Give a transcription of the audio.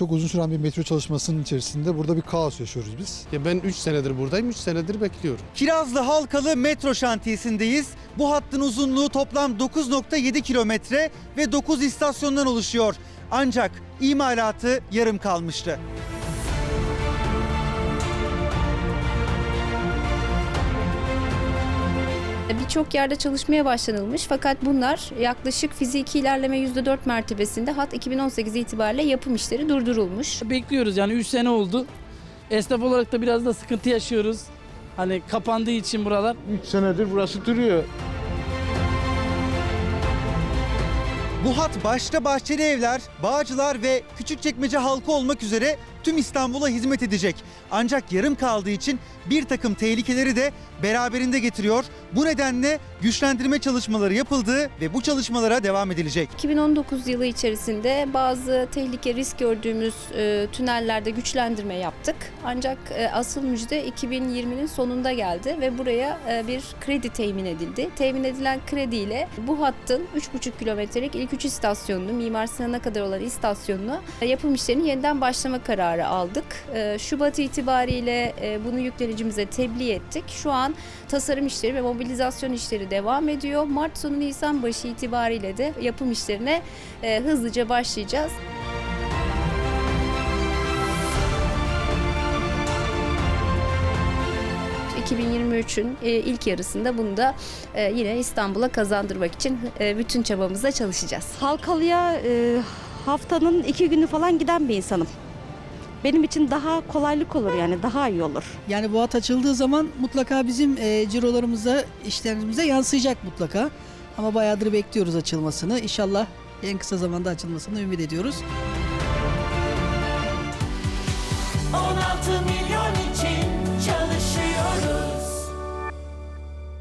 Çok uzun süren bir metro çalışmasının içerisinde burada bir kaos yaşıyoruz biz. Ya ben 3 senedir buradayım, 3 senedir bekliyorum. Kirazlı Halkalı metro şantiyesindeyiz. Bu hattın uzunluğu toplam 9.7 kilometre ve 9 istasyondan oluşuyor. Ancak imalatı yarım kalmıştı. Birçok yerde çalışmaya başlanılmış fakat bunlar yaklaşık fiziki ilerleme %4 mertebesinde hat 2018 itibariyle yapım işleri durdurulmuş. Bekliyoruz yani 3 sene oldu. Esnaf olarak da biraz da sıkıntı yaşıyoruz. Hani kapandığı için buralar. 3 senedir burası duruyor. Bu hat başta Bahçeli Evler, Bağcılar ve Küçükçekmece halkı olmak üzere tüm İstanbul'a hizmet edecek. Ancak yarım kaldığı için bir takım tehlikeleri de beraberinde getiriyor. Bu nedenle güçlendirme çalışmaları yapıldı ve bu çalışmalara devam edilecek. 2019 yılı içerisinde bazı tehlike risk gördüğümüz e, tünellerde güçlendirme yaptık. Ancak e, asıl müjde 2020'nin sonunda geldi ve buraya e, bir kredi temin edildi. Temin edilen krediyle bu hattın 3,5 kilometrelik ilk 3 istasyonunu, Mimar Sinan'a kadar olan istasyonunu e, yapım işlerini yeniden başlama kararı aldık. E, Şubat itibariyle e, bunu yüklenicimize tebliğ ettik. Şu an tasarım işleri ve mobilizasyon işleri devam ediyor. Mart sonu Nisan başı itibariyle de yapım işlerine e, hızlıca başlayacağız. ...2023'ün e, ilk yarısında bunu da yine İstanbul'a kazandırmak için bütün çabamızla çalışacağız. Halkalı'ya haftanın iki günü falan giden bir insanım benim için daha kolaylık olur yani daha iyi olur. Yani bu hat açıldığı zaman mutlaka bizim e, cirolarımıza, işlemimize yansıyacak mutlaka. Ama bayağıdır bekliyoruz açılmasını. İnşallah en kısa zamanda açılmasını ümit ediyoruz. 16 milyon